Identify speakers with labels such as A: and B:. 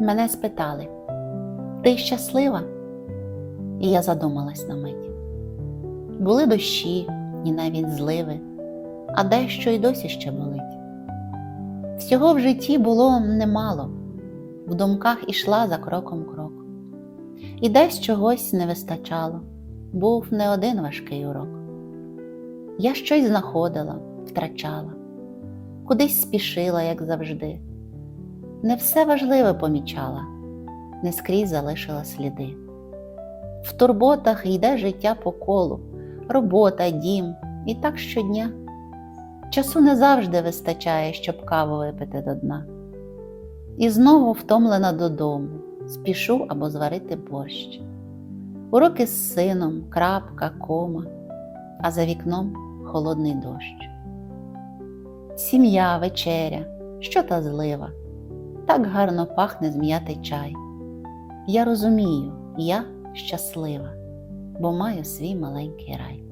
A: Мене спитали: Ти щаслива? І я задумалась на мить. Були дощі і навіть зливи, а дещо й досі ще болить. Всього в житті було немало, в думках ішла за кроком крок. І десь чогось не вистачало, був не один важкий урок. Я щось знаходила, втрачала, кудись спішила, як завжди. Не все важливе помічала, не скрізь залишила сліди. В турботах йде життя по колу, робота, дім, і так щодня. Часу не завжди вистачає, щоб каву випити до дна. І знову втомлена додому, спішу або зварити борщ. Уроки з сином, крапка, кома, а за вікном холодний дощ. Сім'я, вечеря, що та злива, так гарно пахне зм'ятий чай. Я розумію, я щаслива, бо маю свій маленький рай.